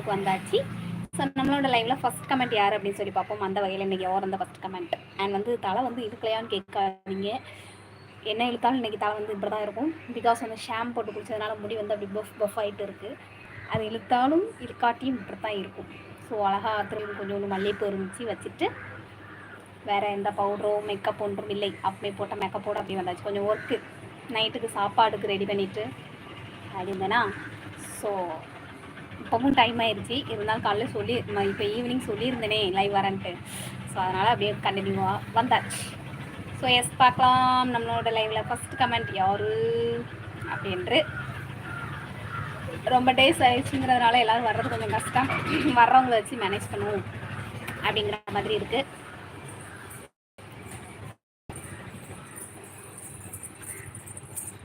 லைவுக்கு வந்தாச்சு. ஸோ நம்மளோட லைவ்ல ஃபர்ஸ்ட் கமெண்ட் யார் அப்படின்னு சொல்லி பார்ப்போம். அந்த வகையில் இன்னைக்கு யார் அந்த ஃபர்ஸ்ட் கமெண்ட் அண்ட் வந்து தலை வந்து இழுக்கலையான்னு கேட்காதீங்க. என்ன இழுத்தாலும் இன்னைக்கு தலை வந்து இப்படி தான் இருக்கும். பிகாஸ் வந்து ஷாம் போட்டு குடிச்சதுனால முடி வந்து அப்படி பஃப் பஃப் ஆகிட்டு இருக்குது அது இழுத்தாலும் இழுக்காட்டியும் இப்படி தான் இருக்கும் ஸோ அழகாக திரும்ப கொஞ்சோண்டு மல்லிகைப்பூ இருந்துச்சு வச்சுட்டு வேறு எந்த பவுடரோ மேக்கப் ஒன்றும் இல்லை. அப்படியே போட்ட மேக்கப்போட அப்படி வந்தாச்சு. கொஞ்சம் ஒர்க்கு நைட்டுக்கு சாப்பாடுக்கு ரெடி பண்ணிவிட்டு அப்படி இருந்தேனா ஸோ இப்போவும் டைம் ஆயிடுச்சு இருந்தாலும் காலைல சொல்லி இப்போ ஈவினிங் சொல்லியிருந்தேனே லைவ் வரேன்ட்டு. ஸோ அதனால் அப்படியே கண்டினியூவாக வந்தாச்சு. ஸோ எஸ் பார்க்கலாம். நம்மளோட லைவில் ஃபஸ்ட் கமெண்ட் யாரு? அப்படின்ட்டு. ரொம்ப டேஸ் ஆயிடுச்சுங்கிறதுனால எல்லாரும் வர்றது கொஞ்சம் கஷ்டம். வர்றவங்கள வச்சு மேனேஜ் பண்ணுவோம். அப்படிங்கிற மாதிரி இருக்குது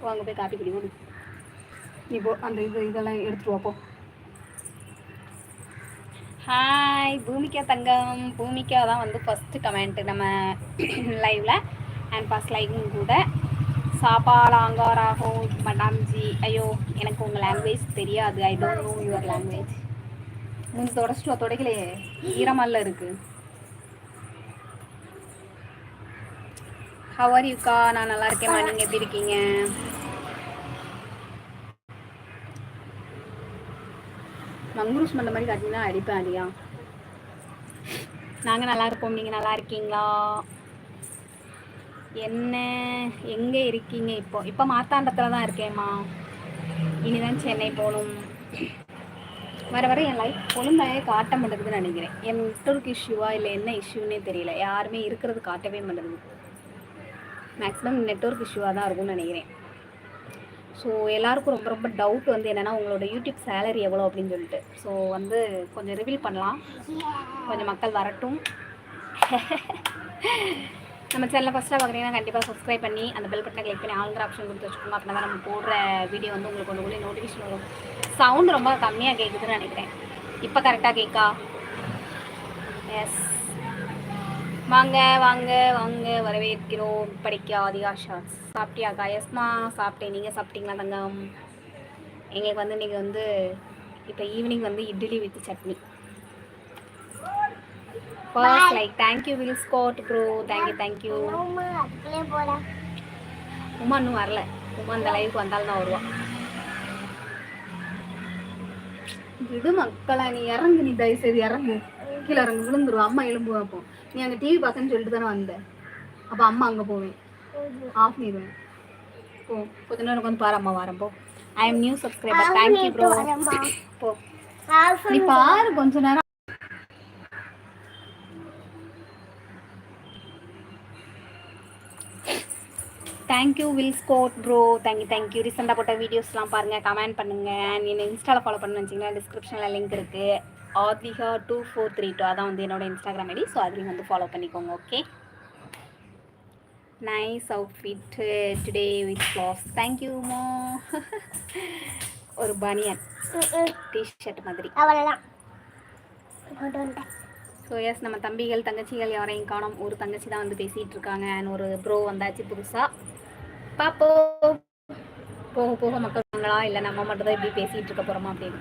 வாங்க போய் காப்பி குடி ஓடு நீ போ அந்த இது இதெல்லாம் எடுத்துட்டு வா ஹாய் பூமிகா தங்கம். பூமிகா தான் வந்து ஃபஸ்ட்டு கமெண்ட் நம்ம லைவில் அண்ட் ஃபஸ்ட் லைவும் கூட. சாப்பாடாங்காராகோ மடாம் மடாம்ஜி ஐயோ எனக்கு உங்கள் லாங்குவேஜ் தெரியாது. I don't know your language மூஞ்சி தொடச்சிட்டு தொடக்கலையே. ஈரமல்ல இருக்கு. ஹவர் யூக்கா நான் நல்லா இருக்கேம்மா. நீங்கள் எப்படி இருக்கீங்க? மங்குரூஸ் பண்ண மாதிரி காட்டிங்கன்னா அடிப்பேன் அடியா நாங்கள் நல்லா இருப்போம். நீங்கள் நல்லா இருக்கீங்களா? என்ன? எங்கே இருக்கீங்க இப்போ? இப்போ மாத்தாண்டத்தில் தான் இருக்கேம்மா. இனிதான் சென்னை போகணும். வர வர என் லைஃப் பொழுந்தாயே காட்ட மாட்டேங்குதுன்னு நினைக்கிறேன். என் நெட்ஒர்க் இஷ்யூவா இல்லை என்ன இஷ்யூன்னே தெரியல. யாருமே இருக்கிறது காட்டவே மாட்டேங்குது. மேக்ஸிமம் நெட்ஒர்க் இஷ்யூவாக தான் இருக்கும்னு நினைக்கிறேன். ஸோ எல்லாருக்கும் ரொம்ப ரொம்ப டவுட் வந்து என்னென்னா உங்களோட யூடியூப் சேலரி எவ்வளோ அப்படின்னு சொல்லிட்டு. ஸோ வந்து கொஞ்சம் ரிவீல் பண்ணலாம். கொஞ்சம் மக்கள் வரட்டும். நம்ம சேனலில் ஃபஸ்ட்டாக பார்க்குறீங்கன்னா கண்டிப்பாக சப்ஸ்கிரைப் பண்ணி அந்த பெல் பட்டனை கிளிக் பண்ணி ஆளுங்கிற ஆப்ஷன் கொடுத்து வச்சுக்கோங்க. அப்படின்னா தான் நம்ம போடுற வீடியோ வந்து உங்களுக்கு ஒன்று நோட்டிஃபிகேஷன் வரும். சவுண்ட் ரொம்ப கம்மியாக கேட்குதுன்னு நினைக்கிறேன். இப்போ கரெக்டாக கேட்கா எஸ் வாங்க வாங்க வாங்க வரவேற்கிறோம். படிக்கா அதிகா ஷார்ட்ஸ் சாப்பிட்டியாக்கா? எஸ்மா சாப்பிட்டேன். நீங்கள் சாப்பிட்டீங்களா தங்கம்? எங்களுக்கு வந்து இன்றைக்கி வந்து இப்போ ஈவினிங் வந்து idli with chutney. First like thank you Will Scott bro thank you thank you Uma இன்னும் வரல. உமா அந்த லைவுக்கு வந்தாலும் தான் வருவான் விடு மக்களா நீ இறங்கு நீ தயவு செய்து இறங்கு. கீழே இறங்கு விழுந்துருவா அம்மா எலும்பு அப்போ. நீ அங்கே டிவி பார்த்தேன்னு சொல்லிட்டு தானே வந்த. அப்போ அம்மா அங்கே போவேன். ஆஃப் பண்ணிடுவேன் போ. கொஞ்ச நேரம் உட்காந்து பாரு அம்மா வரேன் போ. I am new subscriber thank you bro போ. நீ பாரு கொஞ்ச நேரம். Thank you Will Scott bro thank you thank you ரீசெண்டாக போட்ட வீடியோஸ்லாம் பாருங்கள் கமெண்ட் பண்ணுங்கள் அண்ட் என்ன இன்ஸ்டாவில் ஃபாலோ பண்ணுன்னு வச்சிங்கன்னா டிஸ்கிரிப்ஷனில் லிங்க் இருக்குது Adhika two four three two அதான் வந்து என்னோட இன்ஸ்டாகிராம் ஐடி ஸோ அதுலேயும் வந்து ஃபாலோ பண்ணிக்கோங்க okay nice outfit today with class thank you மோ ஒரு பனியன் டிஷர்ட் மாதிரி. அவ்வளோதான் ஸோ எஸ் நம்ம தம்பிகள் தங்கச்சிகள் யாரையும் காணோம். ஒரு தங்கச்சி தான் வந்து பேசிகிட்டு இருக்காங்க. அண்ட் ஒரு ப்ரோ வந்தாச்சு புதுசாக பாப்போ போக போக மக்கள் வாங்களா இல்லை நம்ம மட்டும் தான் இப்படி பேசிகிட்டு இருக்க போகிறோமா அப்படின்னு?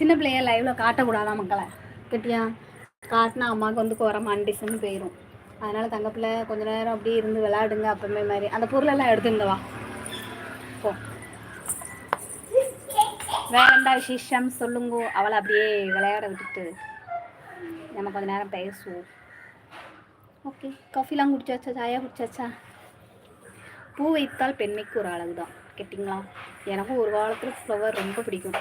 சின்ன பிள்ளைய லைவ்ல காட்டக்கூடாதா மக்களை? கட்டியா? காட்டினா அம்மாவுக்கு வந்து குறை மண்டிசன்னு போயிடும் அதனால தங்கப்பிள்ள கொஞ்ச நேரம் அப்படியே இருந்து விளையாடுங்க அப்பவுமே மாதிரி. அந்த பொருளெல்லாம் எடுத்துங்க வா. போ. வேற எந்த விசேஷம்? சொல்லுங்க. அவளை அப்படியே விளையாட விட்டுட்டு நம்ம கொஞ்ச நேரம் பேசுவோம். ஓகே. காஃபிலாம் குடிச்சாச்சா? சாயா குடிச்சாச்சா? பூ வைத்தால் பெண்மைக்கு ஒரு அழகு தான் கேட்டிங்களா? எனக்கும் ஒரு காலத்தில் ஃப்ளவர் ரொம்ப பிடிக்கும்.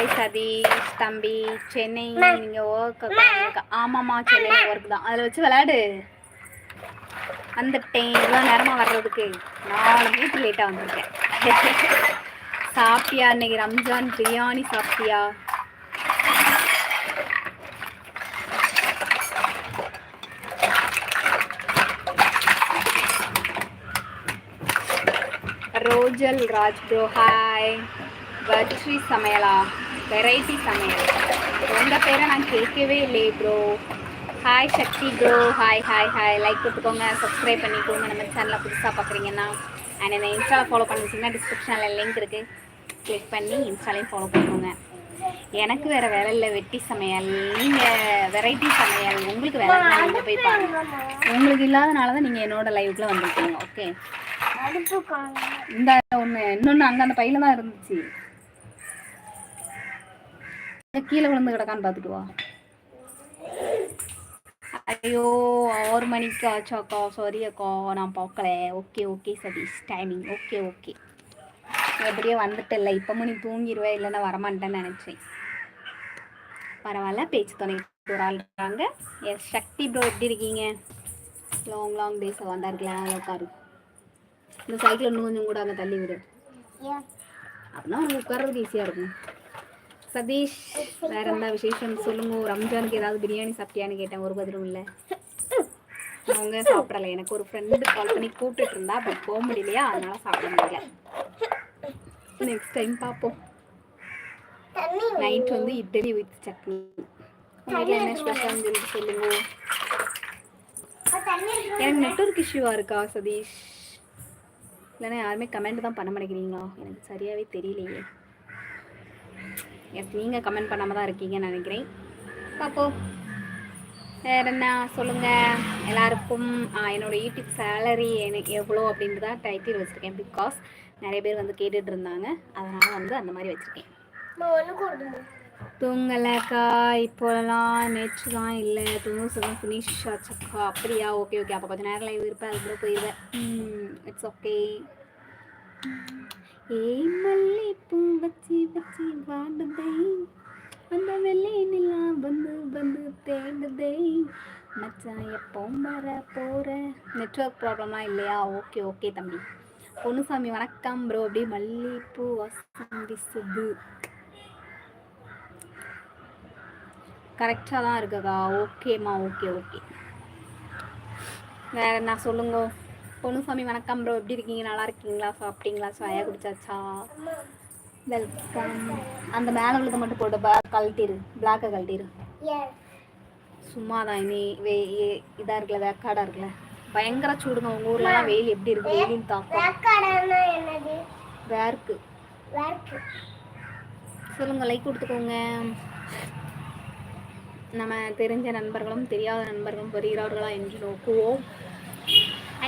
ஹாய் சதீஷ் தம்பி சென்னை நீங்கள் ஒர்க் ஆமாம்மா சென்னை ஒர்க் தான். அதில் வச்சு விளையாடு. வந்துட்டேன். இவ்வளோ நேரமாக வர்றதுக்கு. நாலு மணிக்கு லேட்டாக வந்திருக்கேன். சாப்பிட்டியா இன்னைக்கு? ரம்ஜான் பிரியாணி சாப்பிட்டியா? ரோஜல் ராஜ் ப்ரோ ஹாய் வட்ரி சமையலா? வெரைட்டி சமையல். உங்க பேரை நான் கேட்கவே இல்லையே bro hi Sakthi bro hi hi hi like கொடுத்துக்கோங்க சப்ஸ்கிரைப் பண்ணிக்கோங்க. நம்ம சேனலை புதுசாக பார்க்குறீங்கன்னா அண்ட் என்ன இன்ஸ்டாவில் ஃபாலோ பண்ணிச்சிங்கன்னா டிஸ்கிரிப்ஷனில் லிங்க் இருக்குது கிளிக் பண்ணி இன்ஸ்டாலையும் ஃபாலோ பண்ணிக்கோங்க. எனக்கு வேறு வேலை இல்லை வெட்டி சமையல். நீங்கள் வெரைட்டி சமையல் உங்களுக்கு வேலை இருந்தா நீங்க போய் பாருங்க. உங்களுக்கு இல்லாதனால தான் நீங்கள் என்னோட லைவுக்குள்ள வந்திருக்கீங்க ஓகே இந்த ஒன்று இன்னொன்று அங்கே அந்த பையில தான் இருந்துச்சு. கீழே விழுந்து கிடக்கான்னு பார்த்துட்டு வா. ஐயோ ஆறு மணிக்கு ஆச்சாக்கா. சாரி அக்கா நான் பார்க்கல. Okay okay Satish timing okay okay எப்படியோ வந்துட்டல இப்போ நீ தூங்கிடுவே இல்லைன்னா வரமாட்டேன்னு நினச்சேன். பரவாயில்ல பேச்சு துணை ஒரு ஆள் இருக்காங்க. எஸ் சக்தி ப்ரோ எப்படி இருக்கீங்க? லாங் லாங் டேஸ் வந்தா இருக்கலாம் உட்காரு. இந்த சைக்கிள் இன்னும் கொஞ்சம் கூட அங்கே தள்ளி விடு. அப்படின்னா உனக்கு உட்கார்றதுக்கு ஈஸியாக இருக்கும். சதீஷ் வேற என்ன விசேஷம்? சொல்லுங்க ரம்ஜானுக்கு ஏதாவது பிரியாணி சாப்பிட்டியான்னு கேட்டேன் ஒரு பதிலும் இல்லை. அவங்க சாப்பிடல. எனக்கு ஒரு ஃப்ரெண்டு கால் பண்ணி கூப்பிட்டு இருந்தா பட் போக முடியலையா? அதனால சாப்பிட முடியல. நெக்ஸ்ட் டைம் பார்ப்போம் நைட் வந்து இட்லி வித் சட்னி. உங்க என்ன ஸ்பெஷல்னு சொல்லிட்டு சொல்லுங்க. எனக்கு நெட்ஒர்க் இஷ்யூவாக இருக்கா சதீஷ்? இல்லைன்னா யாருமே கமெண்ட் தான் பண்ண மாட்டேங்கிறீங்களா? எனக்கு சரியாகவே தெரியலையே. எஸ் நீங்கள் கமெண்ட் பண்ணாமல் தான் இருக்கீங்கன்னு நினைக்கிறேன். பார்ப்போம். வேற என்ன? சொல்லுங்கள் எல்லாருக்கும் ஆ, என்னோட யூடியூப் சேலரி எனக்கு எவ்வளோ அப்படின்ட்டு தான் டைட்டில் வச்சுருக்கேன். பிகாஸ் நிறைய பேர் வந்து கேட்டுட்டு இருந்தாங்க. அதனால் வந்து அந்த மாதிரி வச்சுருக்கேன். தூங்கலக்கா இப்போலாம் நேற்று தான் இல்லை. தூங்க சொல்ல ஃபினிஷ் ஆச்சுக்கா. அப்படியா? ஓகே ஓகே அப்போ கொஞ்சம் நேரம் லைவ் இருப்பேன். அதுக்கப்புறம் போயிடுவேன் இட்ஸ் ஓகே ஏய் மல்லிப்பூ வச்சு வச்சு அந்த வெள்ளை நிலா வந்து வந்து தேடுதே. மச்சான் எப்போ வர போற. நெட்ஒர்க் ப்ராப்ளம்லாம் இல்லையா? ஓகே ஓகே தம்பி. பொன்னுசாமி வணக்கம் ப்ரோ அப்படி மல்லிப்பூ வாசம் வீசுது. கரெக்டாக தான் இருக்குக்கா. ஓகேம்மா ஓகே ஓகே வேற என்ன? சொல்லுங்க. பொன்னுசாமி வணக்கம் ப்ரோ எப்படி இருக்கீங்க? நல்லா இருக்கீங்களா? சாப்பிட்டீங்களா? சாயா குடிச்சாச்சா? வெல்கம் அந்த மேலே உள்ளதை மட்டும் போட்டு கழட்டிரு. பிளாக்கை கழட்டிரு. சும்மா தான் இனி வே இதாக இருக்குல்ல வேக்காடாக இருக்குல்ல. பயங்கர சூடுங்க உங்கள் ஊர்லலாம் வெயில் எப்படி இருக்கு? வெயிலின் தாக்கம். வேர்க்கு. சொல்லுங்க லைக் கொடுத்துக்கோங்க. நம்ம தெரிஞ்ச நண்பர்களும் தெரியாத நண்பர்களும் வருகிறார்களா என்று நோக்குவோம்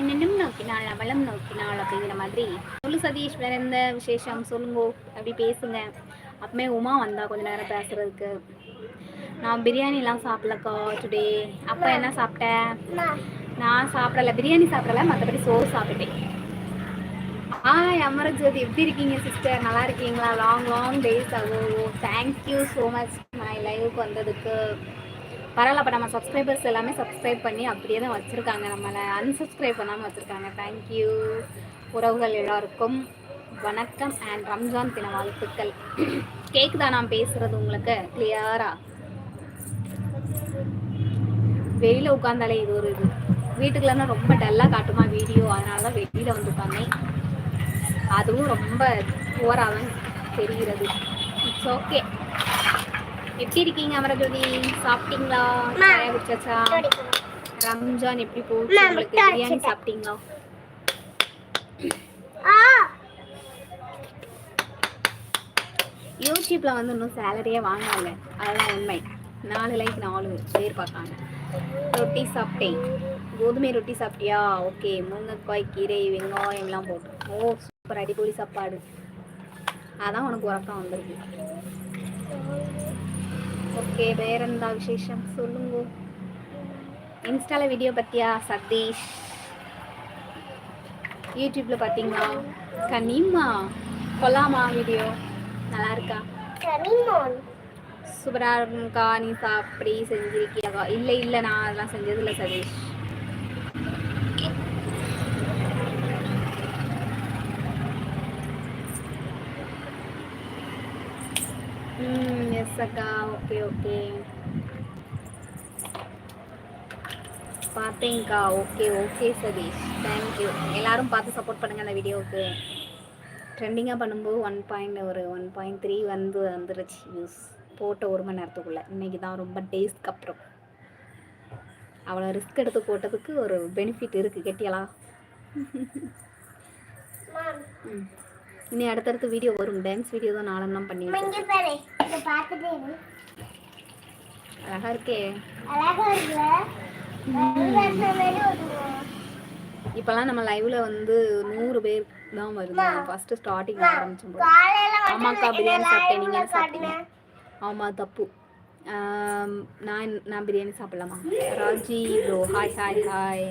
அண்ணனும் நோக்கினாள் அவளும் நோக்கினாள் அப்படிங்கிற மாதிரி. சொல்லு சதீஷ் வேற எந்த விசேஷம்? சொல்லுங்கோ. அப்படி பேசுங்க. அப்பமே உமா வந்தா கொஞ்ச நேரம் பேசுறதுக்கு. நான் பிரியாணிலாம் சாப்பிடலக்கா டுடே அப்போ என்ன சாப்பிட்டேன் நான் சாப்பிடல. பிரியாணி சாப்பிடல. மற்றபடி சோறு சாப்பிட்டேன். ஆய் அமரஜோதி. எப்படி இருக்கீங்க சிஸ்டர் நல்லா இருக்கீங்களா? லாங் லாங் டேஸ் ஆகும் thank you so much my லைவுக்கு வந்ததுக்கு. பரவாயில்ல அப்போ நம்ம சப்ஸ்கிரைபர்ஸ் எல்லாமே சப்ஸ்கிரைப் பண்ணி அப்படியே தான் வச்சுருக்காங்க. நம்மளை அன்சப்ஸ்கிரைப் பண்ணாமல் வச்சுருக்காங்க. தேங்க்யூ உறவுகள் எல்லோருக்கும் வணக்கம் அண்ட் ரம்ஜான் தின வாழ்த்துக்கள். கேக்குதா நான் பேசுகிறது உங்களுக்கு? கிளியரா வெளியில் உட்காந்தாலே இது ஒரு இது. வீட்டுக்குள்ளனா ரொம்ப டல்லாக காட்டுமா வீடியோ அதனால தான் வெளியில் வந்து உட்காந்தேன் அதுவும் ரொம்ப ஓவராக தான் தெரிகிறது. இட்ஸ் ஓகே எப்படி இருக்கீங்க அமரஜோதி? சாப்பிட்டீங்களா? சாயா குடிச்சாச்சா. ரம்ஜான் எப்படி நான் உங்களுக்கு பிரியாணி. சாப்பிட்டீங்களா? ஆ, யூடியூப்ல வந்து இன்னும் சேலரியே வாங்கல. அதெல்லாம் உண்மை. நாலு லைக் நாலு பேர் பார்க்காங்க ரொட்டி சாப்பிட்டேன். கோதுமை ரொட்டி சாப்பிட்டியா? ஓகே. முருங்கைக்காய் கீரை வெங்காயம்லாம் போட்டு ஓ சூப்பர் அடிப்பொலி சாப்பாடு. அதான் உனக்கு உறக்கம் வந்திருக்கு. ஓகே வேற என்ன விசேஷம்? சொல்லுங்க. இன்ஸ்டால வீடியோ பத்தியா சதீஷ்? யூடியூப்ல பார்த்தீங்களா கனிமா கொல்லாமா வீடியோ நல்லா இருக்கா? கனிமோன். சூப்பரா இருக்கும்க்கா நீ அப்படி செஞ்சிருக்கியாக்கா? இல்லை இல்லை நான் அதெல்லாம் செஞ்சதில்லை சதீஷ் ம் எஸ் அக்கா okay okay பார்த்தேங்க்கா okay okay Satish thank you எல்லாரும் பார்த்து சப்போர்ட் பண்ணுங்க அந்த வீடியோவுக்கு ட்ரெண்டிங்காக பண்ணும்போது ஒன் பாயிண்ட் ஒரு ஒன் பாயிண்ட் த்ரீ வந்து வந்துருச்சு நியூஸ் போட்ட ஒரு மணி நேரத்துக்குள்ளே. இன்னைக்கு தான் ரொம்ப டேஸ்க்கு அப்புறம். அவ்வளோ ரிஸ்க் எடுத்து போட்டதுக்கு ஒரு பெனிஃபிட் இருக்குது கெட்டியலா? ம். இனி அடுத்தடுத்து வீடியோ வரும். டான்ஸ் வீடியோ தான் நாளெல்லாம் பண்ணி பார்த்துட்டே இரு. அழகா இருக்கே. அழகா இருக்குல்ல? இப்போல்லாம் நம்ம லைவ்ல வந்து நூறு பேர் தான் வருது. ஃபர்ஸ்ட் ஸ்டார்டிங் ஆரம்பிச்சோம் ஆமாக்கா பிரியாணி சாப்பிட்டேன். நீங்க சாப்பிட்டீங்க. ஆமாம் தப்பு. ஆம், நான் நான் பிரியாணி சாப்பிடலாமா? Raji bro hi hi hi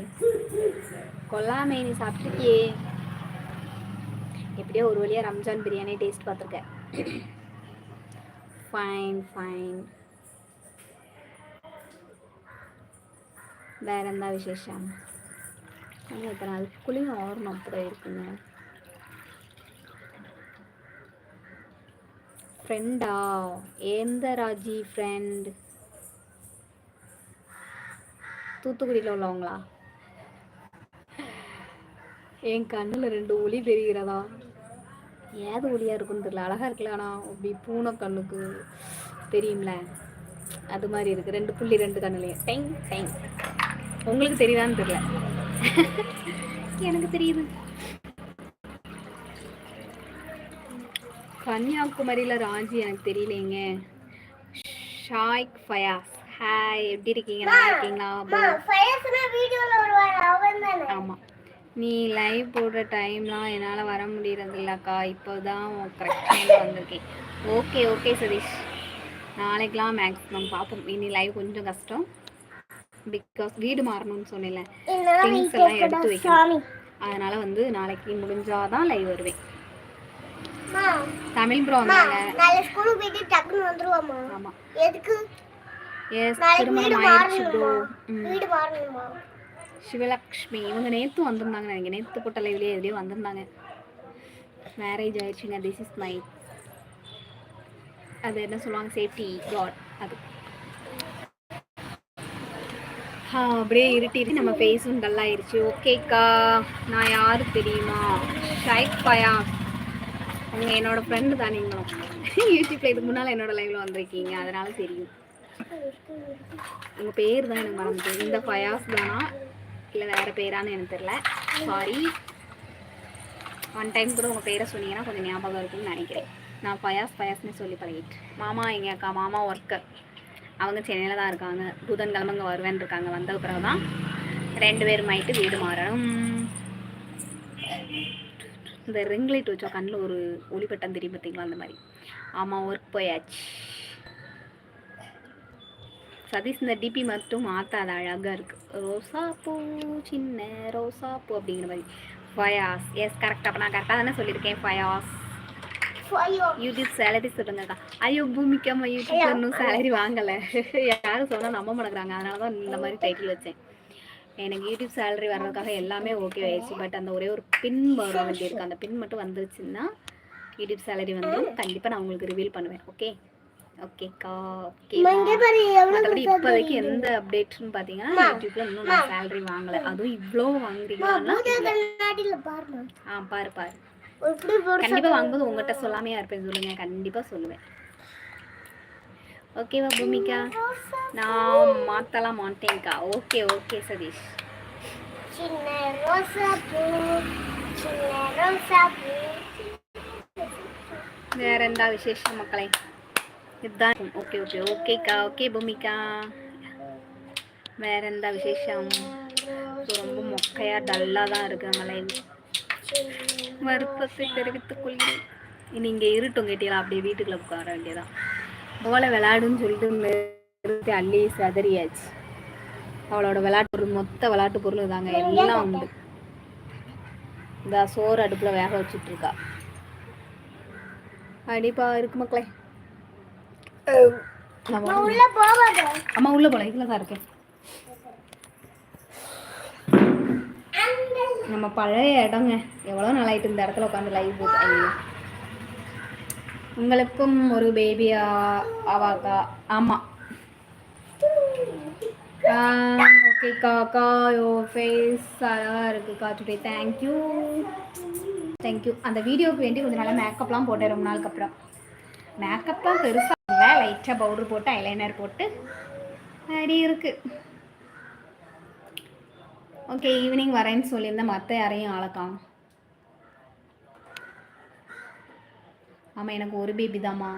கொல்லாமே நீ சாப்பிட்டுருக்கியே. எப்படியோ ஒரு வழியாக ரம்ஜான் பிரியாணி டேஸ்ட் பார்த்துருக்கேன். ஃபைன் ஃபைன் வேற என்ன விசேஷம்? எத்தனை நாள் அதுக்குள்ளேயும் ஆறணும் அப்படி இருக்குங்க. ஃப்ரெண்டா எந்த ராஜி ஃப்ரெண்ட் தூத்துக்குடியில் உள்ளவங்களா? என் கண்ணில் ரெண்டு ஒளி தெரிகிறதா ஏது ஒளியாக இருக்குன்னு தெரியல. அழகாக இருக்குல்ல ஆனால் அப்படி பூனை கண்ணுக்கு தெரியும்ல. அது மாதிரி இருக்குது ரெண்டு புள்ளி ரெண்டு கண்ணுலையும். Dyeing dyeing. உங்களுக்கு தெரியுதான்னு தெரியல. எனக்கு தெரியுது. கன்னியாகுமரியில் ராஜி எனக்கு தெரியலைங்க. ஷாய்க் ஃபயாஸ். ஹாய் எப்படி இருக்கீங்க? நல்லா இருக்கீங்களா? ஆமாம் நீ லைவ் போடுற டைம்லாம் என்னால் வர முடியறது இல்லக்கா இப்போ தான் கரெக்ட் டைமில் வந்திருக்கேன். Okay okay Satish. நாளைக்கெலாம் மேக்ஸிமம் பார்ப்போம் இனி லைவ் கொஞ்சம் கஷ்டம். பிகாஸ் வீடு மாறணும்னு இல்லைன்னா திங்ஸ் எல்லாம் எடுத்து வைக்கணும். அதனால் வந்து நாளைக்கு முடிஞ்சாதான் லைவ் வருவேன். தமிழ் ப்ரோ வந்தாங்க. ஆமாம் எதுக்கு? எஸ் திருமணம் ஆயிடுச்சு ப்ரோ மாறணுமா வீடு மாறணுமா சிவலக்ஷ்மி. இவங்க நேற்று வந்திருந்தாங்க நினைக்கிறேன். நேற்று போட்ட லைவ்லேயே எதுலேயும் வந்திருந்தாங்க. மேரேஜ் ஆயிடுச்சுங்க. திஸ் இஸ் மை அது என்ன சொல்லுவாங்க? சேஃப்டி காட் அது. அப்படியே இருட்டிட்டு நம்ம ஃபேஸும் டல்லாயிருச்சு ஓகேக்கா நான் யாரு தெரியுமா? ஷைக் பயா அவங்க என்னோட ஃப்ரெண்டு தான் நீங்களும் யூடியூப்ல இதுக்கு முன்னால் என்னோட லைவ்ல வந்திருக்கீங்க. அதனால தெரியும். உங்கள் பேர் தான் எனக்கு மறந்துச்சு இந்த ஃபயாஸ் தானா? இல்லை வேறு பேரான்னு எனக்கு தெரில சாரி ஒன் டைம் கூட உங்கள் பேரை சொன்னீங்கன்னா கொஞ்சம் ஞாபகம் இருக்கும்னு நினைக்கிறேன். நான் ஃபயாஸ் பயாஸ்னு சொல்லி பழகிட்டு மாமா எங்கள் அக்கா? மாமா ஒர்க்கர் அவங்க சென்னையில் தான் இருக்காங்க. புதன்கிழமை இங்கே வருவேன் இருக்காங்க. வந்த பிறகு தான் ரெண்டு பேரும் ஆயிட்டு வீடு மாறணும். இந்த ரிங் லைட் வச்சோம் கண்ணில் ஒரு ஒளிப்பட்டம் தெரியும் பார்த்தீங்களா அந்த மாதிரி. ஆமாம் ஒர்க் போயாச்சு. சதீஷ் இந்த டிபி மட்டும் மாற்றாத அழகாக இருக்குது ரோசா பூ சின்ன ரோசா பூ அப்படிங்கிற மாதிரி. ஃபயாஸ் எஸ் கரெக்ட் அப்போ நான் கரெக்டாக தானே சொல்லியிருக்கேன் ஃபயாஸ் யூடியூப் சேலரி சொல்லுங்கக்கா. ஐயோ பூமிக்காம யூடியூப்ல இன்னும் சேலரி வாங்கலை. யாரும் சொன்னால் நம்ப மாட்டேங்கிறாங்க. அதனால தான் இந்த மாதிரி டைட்டில் வச்சேன். எனக்கு யூடியூப் சேலரி வர்றதுக்காக எல்லாமே ஓகே ஆயிடுச்சு. பட் அந்த ஒரே ஒரு பின் வர வேண்டியிருக்கு. அந்த பின் மட்டும் வந்துருச்சுன்னா யூடியூப் சேலரி வந்து கண்டிப்பாக நான் உங்களுக்கு ரிவீல் பண்ணுவேன். ஓகே ஓகேக்கா மற்றபடி இப்போதைக்கு எந்த அப்டேட்ஸ்னு பார்த்தீங்கன்னா யூடியூப்ல இன்னும் நான் சேலரி வாங்கலை. அதுவும் இவ்வளோ வாங்குறீங்கன்னா ஆ பாரு பாரு. எப்படி போடு கண்டிப்பா வாங்கும்போது உங்ககிட்ட சொல்லாமையா இருப்பேன் சொல்லுங்க. கண்டிப்பா சொல்லுவேன். ஓகேவா பூமிகா. நான் மாத்தலாம் மாட்டேன்க்கா ஓகே ஓகே சதீஷ். சின்ன ரோசா பூ சின்ன ரோசா பூ. வேற எந்த விசேஷம் மக்களே? இதுதான் ஓகே ஓகே ஓகேக்கா ஓகே பூமிக்கா வேற எந்த விசேஷம் ரொம்ப மொக்கையா டல்லா தான் இருக்கு நம்ம லைவ் வருத்தத்தை தெரிவித்துக் கொள்கிறேன் இருட்டும் கேட்டீங்களா அப்படியே வீட்டுக்குள்ள உட்கார வேண்டியதான் போல விளையாடுன்னு சொல்லிட்டு அள்ளி சதறியாச்சு அவளோட விளையாட்டு பொருள் மொத்த விளையாட்டு பொருள் தாங்க எல்லாம் உண்டு இந்த சோறு அடுப்புல வேக வச்சுட்டு இருக்கா அடிப்பா இருக்கு மக்களே அம்மா உள்ள போல இதுல தான் இருக்கேன். நம்ம பழைய இடங்க. எவ்வளோ நாளாயிட்டு இந்த இடத்துல உட்காந்து லைவ் போட்டு. உங்களுக்கும் ஒரு பேபியா ஆவாக்கா. ஆமாம் ஓகேக்கா அக்கா யோ ஃபேஸ் அழகாக இருக்குக்கா டுடே தேங்க்யூ தேங்க்யூ அந்த வீடியோவுக்கு வேண்டி கொஞ்சம் நல்லா மேக்கப்லாம் போட்டேன் ரொம்ப நாளுக்கு அப்புறம். மேக்கப்லாம் பெருசாக லைட்டாக பவுடர் போட்டு ஐலைனர் போட்டு அப்படி இருக்குது ஓகே ஈவினிங் வரேன்னு சொல்லியிருந்தேன் மற்ற யாரையும் ஆளக்காம் ஆமாம் எனக்கு ஒரு பேபி தாம்மா.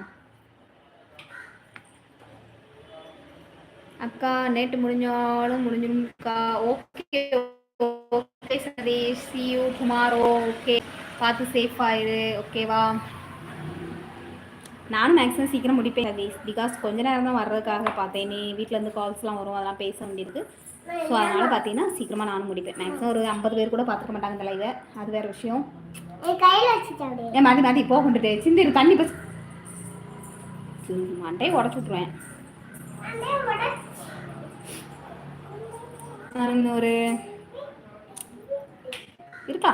அக்கா நேற்று முடிஞ்சாலும் முடிஞ்சிருக்கா okay okay Satish. See you tomorrow okay பார்த்து சேஃப் ஆயிரு. ஓகேவா நானும் மேக்ஸிமம் சீக்கிரம் முடிப்பேன் சதீஷ் பிகாஸ் கொஞ்ச நேரம் தான் வர்றதுக்காக பார்த்தேன். நீ வீட்டிலேருந்து கால்ஸ்லாம் வரும் அதெல்லாம் பேச வேண்டியிருக்கு. ஸோ அதனால் பார்த்தீங்கன்னா சீக்கிரமாக நானும் முடிப்பேன். மேக்ஸிமம் ஒரு ஐம்பது பேர் கூட பார்த்துக்க மாட்டாங்க இந்த லைவை அது வேறு விஷயம். என் ஏன் மாற்றி மாற்றி போக கொண்டுட்டு. சிந்திரு தண்ணி பஸ் மண்டையை உடச்சு விட்ருவேன் ஒரு இருக்கா?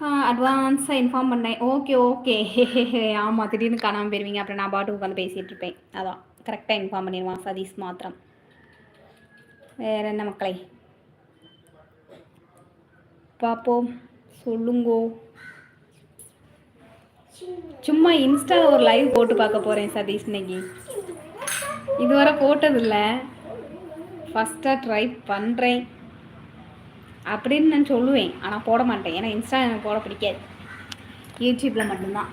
அட்வான்ஸாக இன்ஃபார்ம் பண்ணேன். ஓகே ஓகே ஆமாம் திடீர்னு காணாமல் போயிருவீங்க. அப்புறம் நான் பாட்டுக்கு உட்காந்து பேசிகிட்டு இருப்பேன். அதான். கரெக்டாக இன்ஃபார்ம் பண்ணிடுவான் சதீஷ் மாத்திரம். வேற என்ன மக்களை? பார்ப்போம். சொல்லுங்கோ. சும்மா இன்ஸ்டாவில் ஒரு லைவ் போட்டு பார்க்க போகிறேன் சதீஷ் இன்னைக்கு. இதுவரை போட்டதில்லை. ஃபஸ்ட்டாக ட்ரை பண்ணுறேன் அப்படின்னு நான் சொல்லுவேன். ஆனால் போட மாட்டேன். ஏன்னா இன்ஸ்டா எனக்கு போட பிடிக்காது. யூடியூப்பில் மட்டும்தான்.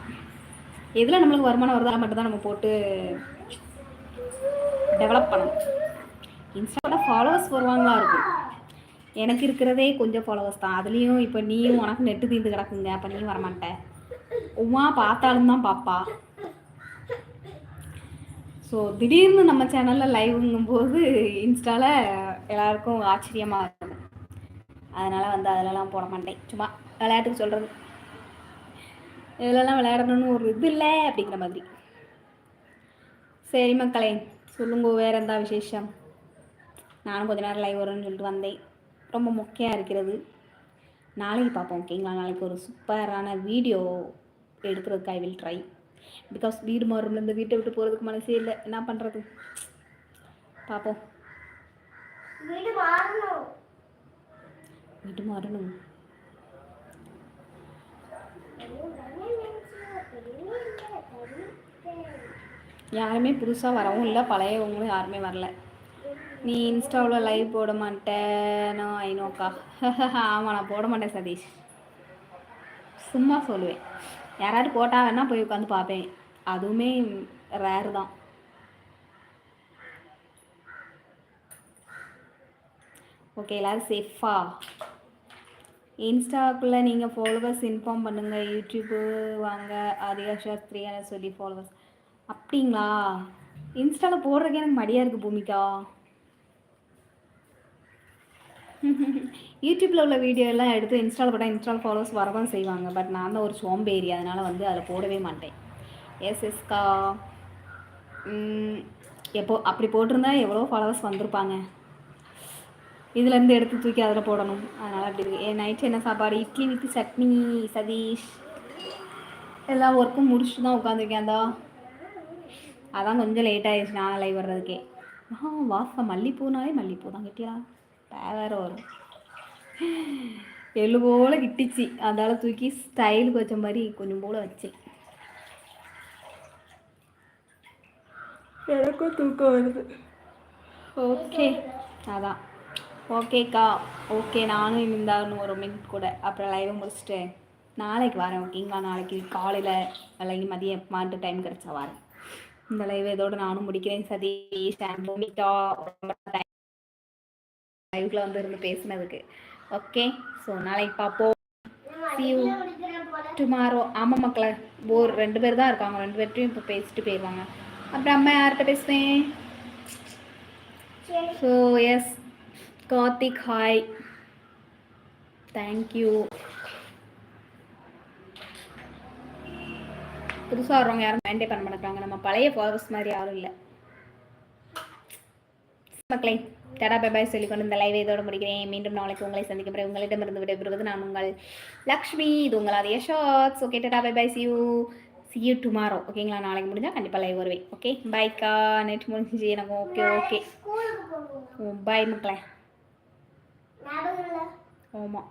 எதில் நம்மளுக்கு வருமானம் வருதோ மட்டும்தான் நம்ம போட்டு டெவலப் பண்ணணும். இன்ஸ்டாவில் ஃபாலோவர்ஸ் வருவாங்களா இருக்கும். எனக்கு இருக்கிறதே கொஞ்சம் ஃபாலோவர்ஸ் தான். அதுலேயும் இப்போ நீயும் உனக்கு நெட்டு தீர்ந்து கிடக்குங்க. அப்போ நீயும் வரமாட்டேன் உமா பார்த்தாலும் தான் பாப்பா. ஸோ திடீர்னு நம்ம சேனலில் லைவுங்கும் போது இன்ஸ்டாவில் எல்லாருக்கும் ஆச்சரியமாக இருக்கும். அதனால் வந்து அதிலலாம் போட மாட்டேன். சும்மா விளையாட்டுக்கு சொல்கிறது இதிலலாம் விளையாடணும்னு ஒரு இது இல்லை அப்படிங்கிற மாதிரி. சரி மக்களே சொல்லுங்க வேறு எந்த விசேஷம்? நானும் கொஞ்ச நேரம் லைவ் வரும்னு சொல்லிட்டு வந்தேன். ரொம்ப மொக்கையாக இருக்கிறது. நாளைக்கு பார்ப்போம் ஓகேங்களா நாளைக்கு ஒரு சூப்பரான வீடியோ எடுக்கிறதுக்கு ஐ வில் ட்ரை பிகாஸ் வீடு மாறும்ல இந்த வீட்டை விட்டு போகிறதுக்கு மனசே இல்லை. என்ன பண்ணுறது பார்ப்போம். வீடு மாறணும். வீட்டு யாருமே புதுசாக வரவும் இல்லை பழையவங்களும் யாருமே வரல நீ இன்ஸ்டாவில் லைவ் போட மாட்டேனோ ஐநோக்கா ஆமாம் நான் போட மாட்டேன் சதீஷ் சும்மா சொல்லுவேன் யாராவது போட்டா வேணால் போய் உட்காந்து பார்ப்பேன் அதுவுமே ரேர் தான் ஓகே எல்லோரும் சேஃபா இன்ஸ்டாக்குள்ளே நீங்கள் ஃபாலோவர்ஸ் இன்ஃபார்ம் பண்ணுங்கள் யூடியூப்பு வாங்க. ஆதிகா சாஸ்திரியான சொல்லி ஃபாலோவர்ஸ் அப்படிங்களா? இன்ஸ்டாவில் போடுறதுக்கு எனக்கு மடியாக இருக்குது பூமிகா. யூடியூப்பில் உள்ள வீடியோ எல்லாம் எடுத்து இன்ஸ்டால் போட்டால் இன்ஸ்டால் ஃபாலோவர்ஸ் வரதான் செய்வாங்க. பட் நான் தான் ஒரு சோம்பேறி. அதனால் வந்து அதில் போடவே மாட்டேன். எஸ் எஸ்கா எப்போ அப்படி போட்டிருந்தா எவ்வளோ ஃபாலோவர்ஸ் வந்திருப்பாங்க. இதுலேருந்து எடுத்து தூக்கி அதில் போடணும். அதனால் அப்படி இருக்கு. என் நைட்டு என்ன சாப்பாடு? இட்லி வித் சட்னி சதீஷ். எல்லா ஒர்க்கும் முடிச்சுட்டு தான் உட்காந்துருக்கேன் அந்தா. அதான் கொஞ்சம் லேட் ஆயிடுச்சு நான் லைவ் வர்றதுக்கே. ஆ வாச மல்லிப்பூனாலே மல்லிப்பூ தான் கெட்டியா? வேற வரும். எள்ளு போல கிட்டிச்சு. அதால் தூக்கி ஸ்டைலுக்கு வச்ச மாதிரி கொஞ்சம் போல வச்சேன். எனக்கும் தூக்கம் வருது. ஓகே அதான். ஓகேக்கா. ஓகே நானும் இந்த இன்னும் ஒரு மினிட் கூட. அப்புறம் லைவை முடிச்சுட்டு நாளைக்கு வரேன் ஓகேங்களா? நாளைக்கு காலையில் அல்லது மதியம் மாட்டு டைம் கிடச்சா வரேன். இந்த லைவ் இதோட நானும் முடிக்கிறேன் சதீஷ் அண்ட் டைம் லைவ்ல வந்து இருந்து பேசினதுக்கு. ஓகே ஸோ நாளைக்கு பார்ப்போம். சியூ டுமாரோ ஆமாம் மக்களை ஒரு ரெண்டு பேர் தான் இருக்காங்க. ரெண்டு பேர்ட்டையும் இப்போ பேசிட்டு போயிடுவாங்க அப்புறம் அம்மா யார்கிட்ட பேசுவேன்? So yes Karthik hi thank you புதுசாக வர்றவங்க யாரும் மைண்டே பண்ண மாட்டாங்க நம்ம பழைய ஃபாலோவர்ஸ் மாதிரி யாரும் இல்லை. மக்களை டடா பை பாய் சொல்லிக்கொண்டு இந்த லைவை இதோட முடிக்கிறேன். மீண்டும் நாளைக்கு உங்களை சந்திக்கும் பிறகு உங்களிடமிருந்து விடைபெறுவது நான் உங்கள் லக்ஷ்மி. இது உங்கள் அதே shorts okay tata bye bye see you see you tomorrow ஓகேங்களா நாளைக்கு முடிஞ்சால் கண்டிப்பாக லைவ் வருவேன். ஓகே பாய்க்கா நெட் முடிஞ்சு எனக்கு ஓகே ஓகே பாய் மக்களே. ஆமாம்